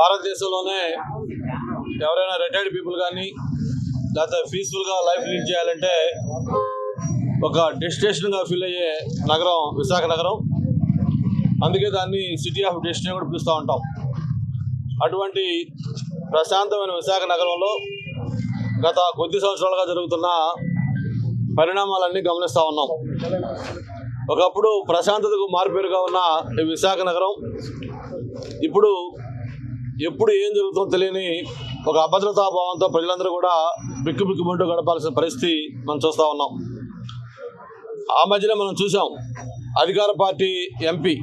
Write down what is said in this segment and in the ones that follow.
భారతదేశంలోనే ఎవరైనా retired people కానీ లేకపోతే పీస్ఫుల్గా లైఫ్ లీడ్ చేయాలంటే ఒక డెస్టినేషన్గా ఫీల్ అయ్యే నగరం విశాఖ నగరం అందుకే దాన్ని సిటీ ఆఫ్ డెస్టినేషన్ కూడా పిలుస్తూ ఉంటాం. అటువంటి ప్రశాంతమైన విశాఖ నగరంలో గత కొద్ది సంవత్సరాలుగా జరుగుతున్న పరిణామాలన్నీ గమనిస్తూ ఉన్నాం. ఒకప్పుడు ప్రశాంతతకు మార్పేరుగా ఉన్న ఈ విశాఖ నగరం ఇప్పుడు ఎప్పుడు ఏం జరుగుతుందో తెలియని ఒక అభద్రతా భావంతో ప్రజలందరూ కూడా బిక్కు బిక్కుమంటూ గడపాల్సిన పరిస్థితి మనం చూస్తూ ఉన్నాం. ఆ మధ్యనే మనం చూసాం అధికార పార్టీ ఎంపీ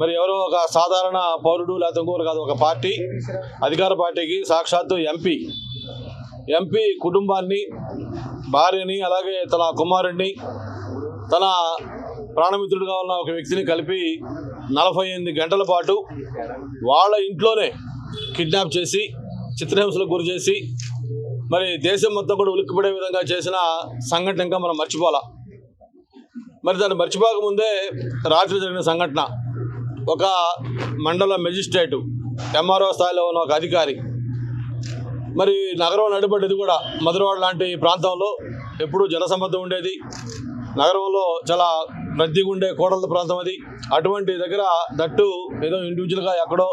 మరి ఎవరో ఒక సాధారణ పౌరుడు లేకపోతే ఇంకొకరు కాదు ఒక పార్టీ అధికార పార్టీకి సాక్షాత్తు ఎంపీ. ఎంపీ కుటుంబాన్ని భార్యని అలాగే తన కుమారుడిని తన ప్రాణమిత్రుడుగా ఉన్న ఒక వ్యక్తిని కలిపి నలభై ఎనిమిది గంటల పాటు వాళ్ళ ఇంట్లోనే కిడ్నాప్ చేసి చిత్రహింసలకు గురి చేసి మరి దేశం మొత్తం కూడా ఉలిక్కిపడే విధంగా చేసిన సంఘటన ఇంకా మనం మర్చిపోలా మరి దాన్ని మర్చిపోకముందే రాత్రి జరిగిన సంఘటన. ఒక మండల మెజిస్ట్రేటు ఎంఆర్ఓ స్థాయిలో ఉన్న ఒక అధికారి. మరి నగరం నడిపడ్డది కూడా మధురవాడ లాంటి ప్రాంతంలో ఎప్పుడూ జనసమ్మద్ధం ఉండేది. నగరంలో చాలా రద్దీగా ఉండే కోడల ప్రాంతం అది. అటువంటి దగ్గర దట్టు ఏదో ఇండివిజువల్గా ఎక్కడో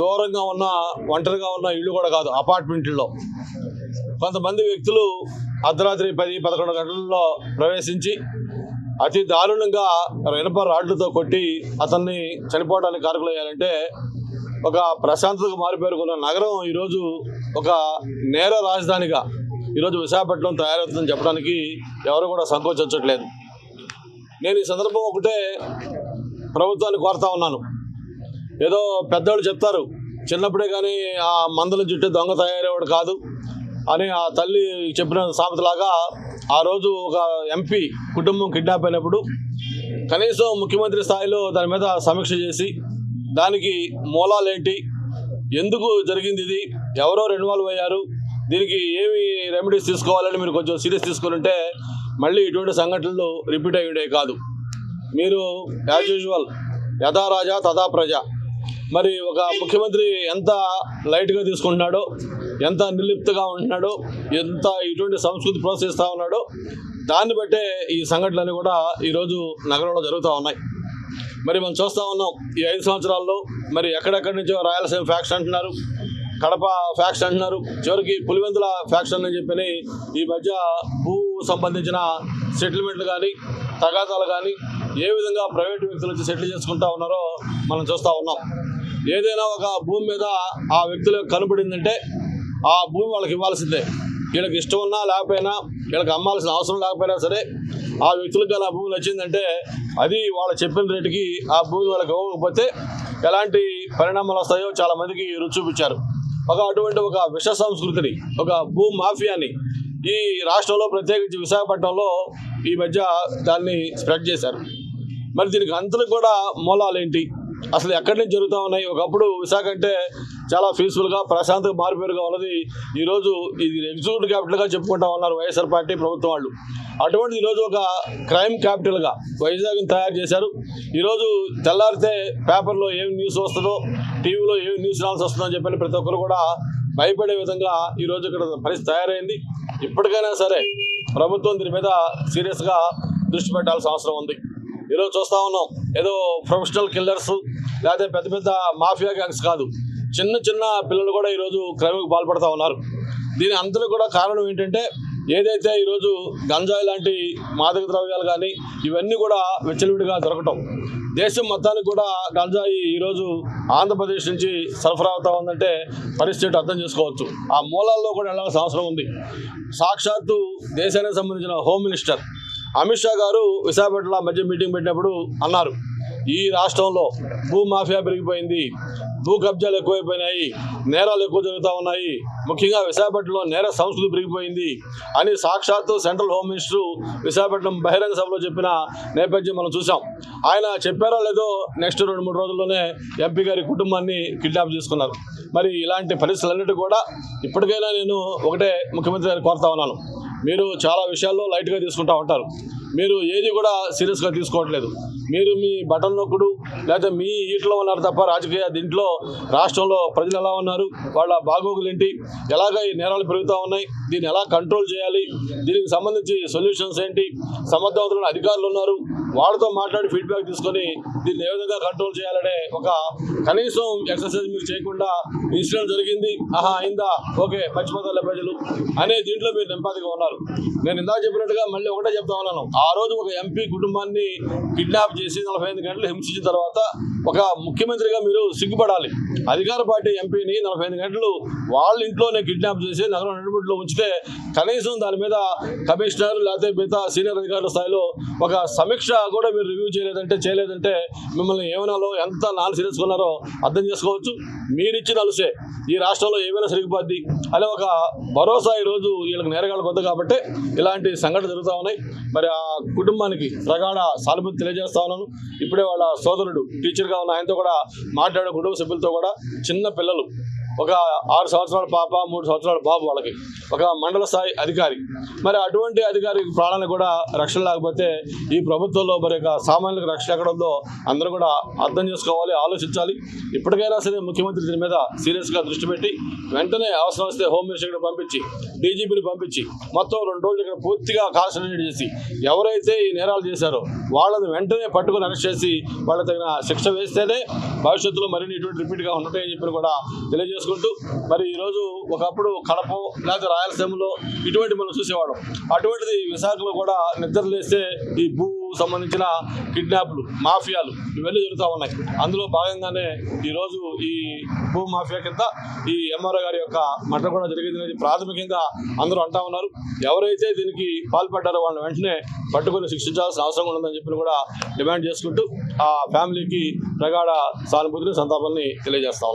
దూరంగా ఉన్న ఒంటరిగా ఉన్న ఇల్లు కూడా కాదు అపార్ట్మెంట్లో కొంతమంది వ్యక్తులు అర్ధరాత్రి పది పదకొండు గంటల్లో ప్రవేశించి అతి దారుణంగా ఇనప రాడ్లతో కొట్టి అతన్ని చనిపోవడానికి కారకులయ్యారంటే ఒక ప్రశాంతతకు మారిపేరుకున్న నగరం ఈరోజు ఒక నేర రాజధానిగా ఈరోజు విశాఖపట్నం తయారవుతుందని చెప్పడానికి ఎవరు కూడా సంకోచించట్లేదు. నేను ఈ సందర్భం ఒకటే ప్రభుత్వాన్ని కోరుతా ఉన్నాను. ఏదో పెద్దవాళ్ళు చెప్తారు చిన్నప్పుడే కానీ ఆ మందుల జుట్టు దొంగ తయారేవాడు కాదు అని ఆ తల్లి చెప్పిన సామెతలాగా ఆ రోజు ఒక ఎంపీ కుటుంబం కిడ్నాప్ అయినప్పుడు కనీసం ముఖ్యమంత్రి స్థాయిలో దాని మీద సమీక్ష చేసి దానికి మూలాలేంటి? ఎందుకు జరిగింది ఇది? ఎవరో ఇన్వాల్వ్ అయ్యారు. దీనికి ఏమి రెమెడీస్ తీసుకోవాలని మీరు కొంచెం సీరియస్ తీసుకుంటే మళ్ళీ ఇటువంటి సంఘటనలు రిపీట్ అయ్యి కాదు. మీరు యాజ్ యూజువల్ యథా రాజా తథా ప్రజ. మరి ఒక ముఖ్యమంత్రి ఎంత లైట్గా తీసుకుంటున్నాడో ఎంత నిర్లిప్తగా ఉంటున్నాడో ఎంత ఇటువంటి సంస్కృతి ప్రోత్సహిస్తూ ఉన్నాడో దాన్ని బట్టే ఈ సంఘటనలు కూడా ఈరోజు నగరంలో జరుగుతూ ఉన్నాయి. మరి మనం చూస్తూ ఉన్నాం ఈ ఐదు సంవత్సరాల్లో మరి ఎక్కడెక్కడి నుంచో రాయలసీమ ఫ్యాక్షన్ అంటున్నారు కడప ఫ్యాక్షన్ అంటున్నారు చివరికి పులివెందుల ఫ్యాక్షన్ అని చెప్పని ఈ మధ్య భూ సంబంధించిన సెటిల్మెంట్లు కానీ తగాదాలు కానీ ఏ విధంగా ప్రైవేట్ వ్యక్తులు వచ్చి సెటిల్ చేసుకుంటా ఉన్నారో మనం చూస్తూ ఉన్నాం. ఏదైనా ఒక భూమి మీద ఆ వ్యక్తులకు కనబడిందంటే ఆ భూమి వాళ్ళకి ఇవ్వాల్సిందే. వీళ్ళకి ఇష్టం ఉన్నా లేకపోయినా వీళ్ళకి అమ్మాల్సిన అవసరం లేకపోయినా సరే ఆ వ్యక్తులకు గల భూమి నచ్చిందంటే అది వాళ్ళు చెప్పిన రేటుకి ఆ భూమి వాళ్ళకి ఇవ్వకపోతే ఎలాంటి పరిణామాలు వస్తాయో చాలామందికి రుచి చూపించారు. ఒక అటువంటి ఒక విష సంస్కృతిని ఒక భూ మాఫియాని ఈ రాష్ట్రంలో ప్రత్యేకించి విశాఖపట్నంలో ఈ మధ్య దాన్ని స్ప్రెడ్ చేశారు. మరి దీనికి అంతలు కూడా మూలాలు ఏంటి అసలు ఎక్కడి నుంచి జరుగుతూ ఉన్నాయి? ఒకప్పుడు విశాఖ అంటే చాలా పీస్ఫుల్గా ప్రశాంతంగా మారిపేరుగా ఉన్నది. ఈరోజు ఇది ఎగ్జిక్యూటివ్ క్యాపిటల్గా చెప్పుకుంటా ఉన్నారు వైఎస్ఆర్ పార్టీ ప్రభుత్వం వాళ్ళు. అటువంటి ఈరోజు ఒక క్రైమ్ క్యాపిటల్గా వైజాగ్ని తయారు చేశారు. ఈరోజు తెల్లారితే పేపర్లో ఏం న్యూస్ వస్తుందో టీవీలో ఏం న్యూస్ రావాల్సి వస్తుందో అని చెప్పి ప్రతి ఒక్కరు కూడా భయపడే విధంగా ఈరోజు ఇక్కడ పరిస్థితి తయారైంది. ఇప్పటికైనా సరే ప్రభుత్వం దీని మీద సీరియస్గా దృష్టి పెట్టాల్సిన అవసరం ఉంది. ఈరోజు చూస్తూ ఉన్నాం ఏదో ప్రొఫెషనల్ కిల్లర్స్ లేకపోతే పెద్ద పెద్ద మాఫియా గ్యాంగ్స్ కాదు. చిన్న చిన్న పిల్లలు కూడా ఈరోజు క్రైమ్కి పాల్పడుతూ ఉన్నారు. దీని అంతలో కూడా కారణం ఏంటంటే ఏదైతే ఈరోజు గంజాయి లాంటి మాదక ద్రవ్యాలు కానీ ఇవన్నీ కూడా విచ్చలవిడిగా దొరకటం దేశం మొత్తానికి కూడా గంజాయి ఈరోజు ఆంధ్రప్రదేశ్ నుంచి సరఫరా అవుతా ఉందంటే పరిస్థితి అర్థం చేసుకోవచ్చు. ఆ మూలాల్లో కూడా వెళ్ళాల్సిన అవసరం ఉంది. సాక్షాత్తు దేశానికి సంబంధించిన హోమ్ మినిస్టర్ అమిత్ షా గారు విశాఖపట్నంలో మధ్య మీటింగ్ పెట్టినప్పుడు అన్నారు. ఈ రాష్ట్రంలో భూ మాఫియా పెరిగిపోయింది. భూ కబ్జాలు ఎక్కువైపోయినాయి. నేరాలు ఎక్కువ జరుగుతూ ఉన్నాయి. ముఖ్యంగా విశాఖపట్నంలో నేర సంస్కృతి పెరిగిపోయింది. అని సాక్షాత్తు సెంట్రల్ హోమ్ మినిస్టర్ విశాఖపట్నం బహిరంగ సభలో చెప్పిన నేపథ్యం మనం చూసాం. ఆయన చెప్పారో లేదో నెక్స్ట్ రెండు మూడు రోజుల్లోనే ఎంపీ గారి కుటుంబాన్ని కిడ్నాప్ చేసుకున్నారు. మరి ఇలాంటి పరిస్థితులన్నిటి కూడా ఇప్పటికైనా నేను ఒకటే ముఖ్యమంత్రి గారిని కోరుతా ఉన్నాను. మీరు చాలా విషయాల్లో లైట్గా తీసుకుంటూ ఉంటారు. మీరు ఏది కూడా సీరియస్గా తీసుకోవట్లేదు. మీరు మీ బటన్ నొక్కుడు లేదా మీ ఈట్లో ఉన్నారు తప్ప రాజకీయ దీంట్లో రాష్ట్రంలో ప్రజలు ఎలా ఉన్నారు వాళ్ళ బాగోగులు ఏంటి ఎలాగ ఈ నేరాలు పెరుగుతూ ఉన్నాయి దీన్ని ఎలా కంట్రోల్ చేయాలి? దీనికి సంబంధించి సొల్యూషన్స్ ఏంటి? సమర్థవంతులైన అధికారులు ఉన్నారు. వాళ్ళతో మాట్లాడి ఫీడ్బ్యాక్ తీసుకొని దీన్ని ఏ విధంగా కంట్రోల్ చేయాలనే ఒక కనీసం ఎక్సర్సైజ్ మీరు చేయకుండా ఇన్సిడెంట్ జరిగింది. ఆహా అయిందా? ఓకే మర్చిపోతారులే ప్రజలు అనే దీంట్లో మీరు నెంపాతిగా ఉన్నారు. నేను ఇందాక చెప్పినట్టుగా మళ్ళీ ఒకటే చెప్తా ఉన్నాను. ఆ రోజు ఒక ఎంపీ కుటుంబాన్ని కిడ్నాప్ చేసి నలభై ఐదు గంటలు హింసించిన తర్వాత ఒక ముఖ్యమంత్రిగా మీరు సిగ్గుపడాలి. అధికార పార్టీ ఎంపీని నలభై ఐదు గంటలు వాళ్ళ ఇంట్లోనే కిడ్నాప్ చేసి నగరం నడిబొట్టులో ఉంచితే కనీసం దాని మీద కమిషనర్ లేకపోతే మిగతా సీనియర్ అధికారుల స్థాయిలో ఒక సమీక్ష కూడా మీరు రివ్యూ చేయలేదంటే చేయలేదంటే మిమ్మల్ని ఏమనాలో ఎంత నాన్ సీరియస్ ఉన్నారో అర్థం చేసుకోవచ్చు. మీరిచ్చిన అలుసే. ఈ రాష్ట్రంలో ఏమైనా సరిగిపోద్ది అనే ఒక భరోసా ఈరోజు వీళ్ళకి నేరగాళ్ళ కొద్ది కాబట్టి ఇలాంటి సంఘటన జరుగుతూ ఉన్నాయి. మరి ఆ కుటుంబానికి ప్రగాఢ సానుభూతి తెలియజేస్తా ఉన్నాను. ఇప్పుడే వాళ్ళ సోదరుడు టీచర్గా ఉన్న ఆయనతో కూడా మాట్లాడే కుటుంబ సభ్యులతో కూడా చిన్న పిల్లలు ఒక ఆరు సంవత్సరాల పాప మూడు సంవత్సరాల బాబు వాళ్ళకి. ఒక మండల స్థాయి అధికారి. మరి అటువంటి అధికారి ప్రాణానికి కూడా రక్షణ లేకపోతే ఈ ప్రభుత్వంలో మరి సామాన్యులకు రక్షణ ఎక్కడంలో అందరూ కూడా అర్థం చేసుకోవాలి ఆలోచించాలి. ఇప్పటికైనా సరే ముఖ్యమంత్రి దీని మీద సీరియస్గా దృష్టి పెట్టి వెంటనే అవసరం వస్తే హోమ్ మినిస్టర్ పంపించి డీజీపీని పంపించి మొత్తం రెండు రోజులు ఇక్కడ పూర్తిగా కాన్సన్ట్రేట్ చేసి ఎవరైతే ఈ నేరాలు చేశారో వాళ్ళని వెంటనే పట్టుకుని అరెస్ట్ చేసి వాళ్ళ తగిన శిక్ష వేస్తేనే భవిష్యత్తులో మరిన్ని ఇటువంటి రిపీట్గా ఉంటాయని చెప్పి కూడా చేసుకుంటూ మరి ఈరోజు ఒకప్పుడు కడప లేకపోతే రాయలసీమలో ఇటువంటి మనం చూసేవాళ్ళం. అటువంటిది విశాఖలో కూడా నిద్రలేస్తే ఈ భూ సంబంధించిన కిడ్నాప్లు మాఫియాలు ఇవన్నీ జరుగుతూ ఉన్నాయి. అందులో భాగంగానే ఈరోజు ఈ భూ మాఫియా కింద ఈ ఎంఆర్ఓ గారి యొక్క మటన కూడా జరిగింది అనేది ప్రాథమికంగా అందరూ అంటా ఉన్నారు. ఎవరైతే దీనికి పాల్పడ్డారో వాళ్ళని వెంటనే పట్టుకుని శిక్షించాల్సిన అవసరం ఉందని చెప్పి కూడా డిమాండ్ చేసుకుంటూ ఆ ఫ్యామిలీకి ప్రగాఢ సానుభూతిని సంతాపాన్ని తెలియజేస్తా